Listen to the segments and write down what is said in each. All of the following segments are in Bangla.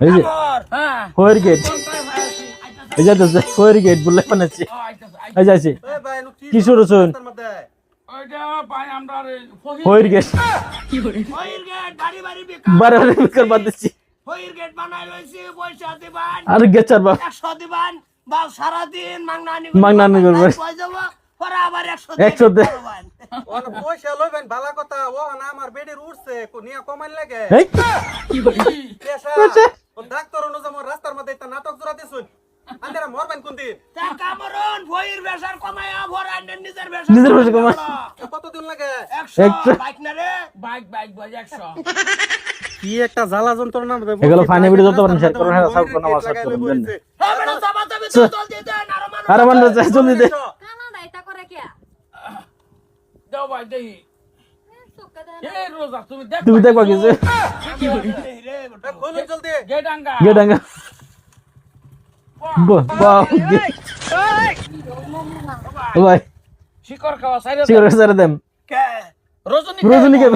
এই যে কামর হ্যাঁ। গেট। এই যে হোয়ের গেট বলে। এই আছে হোয়ের গেট বারে বারে বাদ দিচ্ছি। আর একশো সারাদিন। পয়সা লইবেন ভালো কথা। ও না আমার বেডের উঠছে নিয়া কমাই লাগে। ডাক্তার অনু যেমন রাস্তার মধ্যে একটা নাটক জোড়াতে শুন আন্দারা মরবেন কোন দিন? তা কামরন ভইর বেসার কমায়া ভর আন্ডার নিজের বেসার নিজের বেসার কমায়। কতদিন লাগে? 100 বাইক না রে? বাইক বাইক বাজ একশো। কি একটা জ্বালা যন্ত্রণা এগুলো ফানি ভিডিও যত পারেন শেয়ার করুন হ্যাঁ আমার করুন দেন হ্যাঁ আর মানুষ জলদি দে। করে কে? দাও ভাই রোজা তুমি তুমি দেখবা বাহ। ভাই। শিকর খাওয়া সাইরে ঠিক আছে দেন। কে? রজনী রজনী কে-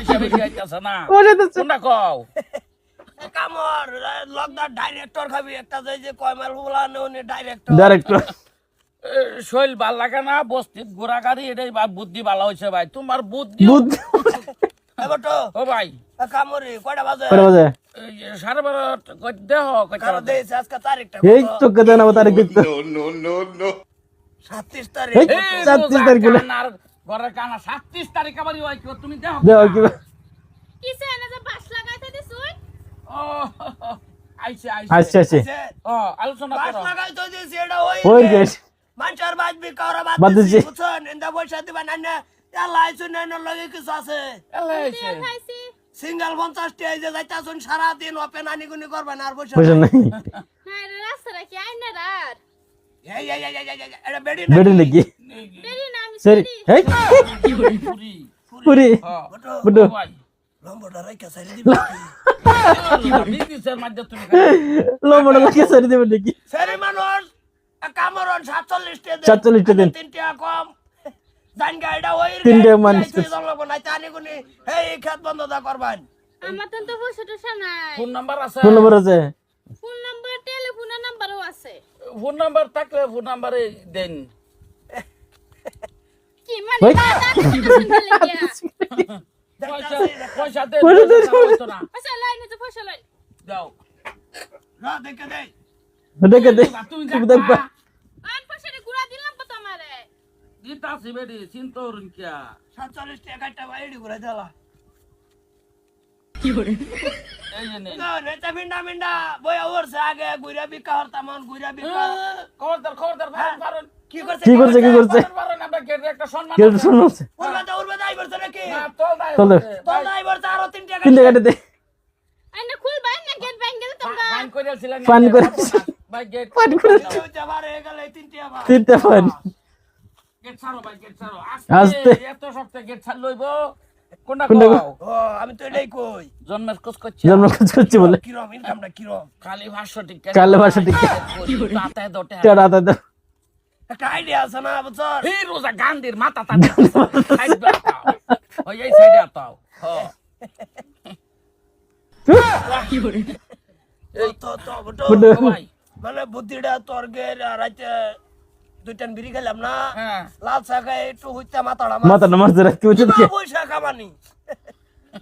হিসাবে কি আইতাছে না। ও যাইতেছে কোনটা কও। কামর লকডাউন ডাইরেক্টর খাবি। একটা যে যে কয়মাল ফুলানো উনি ডাইরেক্টর ডাইরেক্টর এ, শৈল ভালো লাগে না বস্তিত ঘোরা গাড়ি এটাই বা বুদ্ধি ভালো হয়েছে ভাই। তোমার বুদ্ধি বুদ্ধি ও ভাই। কামরি কয়টা বাজে? করে বাজে? এই চোখে দেন আমার তারিখ দেখতো সাতত্রিশ তারিখ। তারিখ ঘরের কানা সাতত্রিশ তারিখ আবার তুমি আলোচনা লগে কিছু আছে? সিঙ্গেল যে যাইতাছুন ওপেন করবেন আর বেডি সরি পুরি বুডু লম্বটা দিবা লম্বটা নাকি? সেরি মানুষ কামরন সাতচল্লিশটা দিন। 47 টা দিন। তিনটা কম। তিনটা মানুষ আনিগুনি এই খেত বন্ধ দা করবেন। আমার তো পয়সা টয়সা নাই। ফোন নাম্বার আছে? ফোন নম্বর আছে? ফোন নাম্বার টেলিফোনের নাম্বারও আছে। ফোন নাম্বার থাকলে ফোন নাম্বারে দেন। কি মানে পয়সা পয়সা দে পয়সা না পয়সা পয়সা দাও না দেখে দে। তুমি তুমি দেখবা আর পয়সাটা গুড়া দিলাম তো তোমারে দিতা সিবেডি চিন্তা করুন কিয়া। সাতচল্লিশ টাকাটা বাইরে ঘুরে দিলা এই যে নেন নেতা মিন্ডা মিন্ডা বই ওরছে আগে গুইরা বিকা হরতাম গুইরা বিকা খবরদার খবরদার ভারণ ভারণ কি করছে কি করছে কি করছে? ভারণ আমরা গেটে একটা সম্মান কেউ আছে। শুনছে উড়বে তো উড়বে দাই বলছে নাকি? না, তোল দাই তোল দে। হচ্ছে। তো ভাই, দাই বলছে আরও তিন টাকা তিনটে কাটে দে আইনা খুল বাই না গেট ছাড়ো ভাই গেট ছাড়ো। আস্তে। আস্তে। এত সপ্তাহে গেট ছাড় লইব? কোনটা কোনটা কও? আমি তো এটাই কই। জন্মের কোচ করছে। জন্ম কাজ করছি বলে। ইনকামটা ভাষ্য ঠিক কালে ঠিক দোটে একটা আইডিয়া আছে না বুঝছর এই রোজা গান্ধীর মাথা বাতাও ওই এই সাইডে আতাও হ্যাঁ এই তো তো ভাই। মানে বুদ্ধিটা তর্গের আর দুইটান বিড়ি খেলাম না। হ্যাঁ। লাল শাখায় একটু হইতে মাথাটা মাথা না মারতে রাখতে বলছে পয়সা কামানি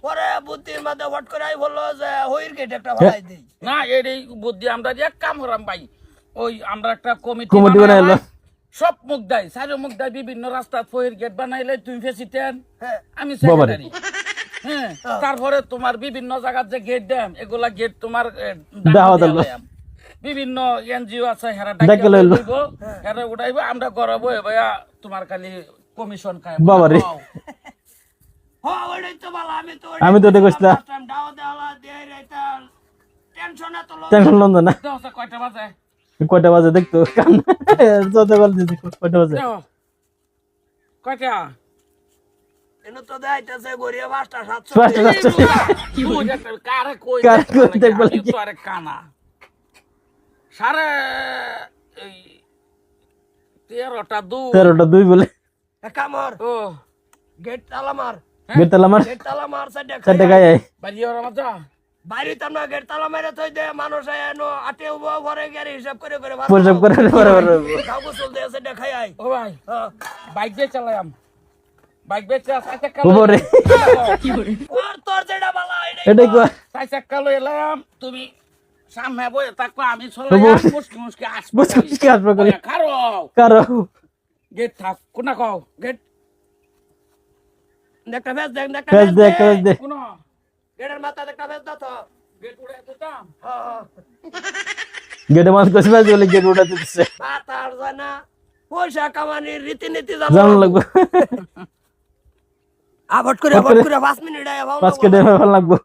পরে বুদ্ধির মাঝে হট করে আই বলল যে হইর গেট একটা ভাড়াই দিই। না এই বুদ্ধি আমরা যে কাম করাম ভাই ওই আমরা একটা কমিটি কমিটি বানাই সব মুখ দেয় সাইড মুখ দেয় বিভিন্ন রাস্তা ফয়ের গেট বানাইলে তুমি ফেসিতেন হ্যাঁ। আমি। সেক্রেটারি হ্যাঁ তারপরে তোমার বিভিন্ন জায়গার যে গেট দেম এগুলা গেট তোমার বিভিন্ন এনজিও আছে হেরা ডাকে। লইব হেরা উঠাইবো আমরা গড়াবো ভাইয়া তোমার খালি কমিশন খাই তো ভালো আমি তো আমি তো ওটা কইছিলাম। টেনশন লন্দ না। কয়টা বাজে? কয়টা বাজে দেখতো? কান যত বল দিদি কয়টা বাজে? কয়টা? কানা। সাড়ে এই তেরোটা দু তেরোটা দুই বলে। কামর ও। গেট তালা মার। বেতাল আমার গেট তালা মার সাইডে চারটে গায়ে আয়। বাড়ি ওরা মজা বাড়িতে না গেট তালা মেরে থই দে মানুষ এনো আটে উবো ভরে গেরে হিসাব করে করে ভাত পরিষ্কার করে। পরে পরে খাও গোসল দিয়ে এসে দেখাই আই ও ভাই বাইক দিয়ে চালাম বাইক উপরে। তোর যেটা বালা এটাই এলাম। তুমি সামনে বই থাকো আমি চলে তবু- মুসকি মুসকি আসব মুসকি আসব করি। খারো। কারও গেট থাক কোনা কও গেট। ভেজ দেখ একটা ফেস দে ফেস দে কোনা? গেটের মাথা একটা ভেজ দাও তো। গেট উড়ে দিতাম। হ্যাঁ গেটে কইছে ফেস বলে গেট উঠাতে দিচ্ছে মাথা আর যায় না পয়সা কামানির রীতিনীতি জানো জানো লাগবো। আবট করে আবট করে পাঁচ মিনিট আয় পাঁচ কেটে লাগবো।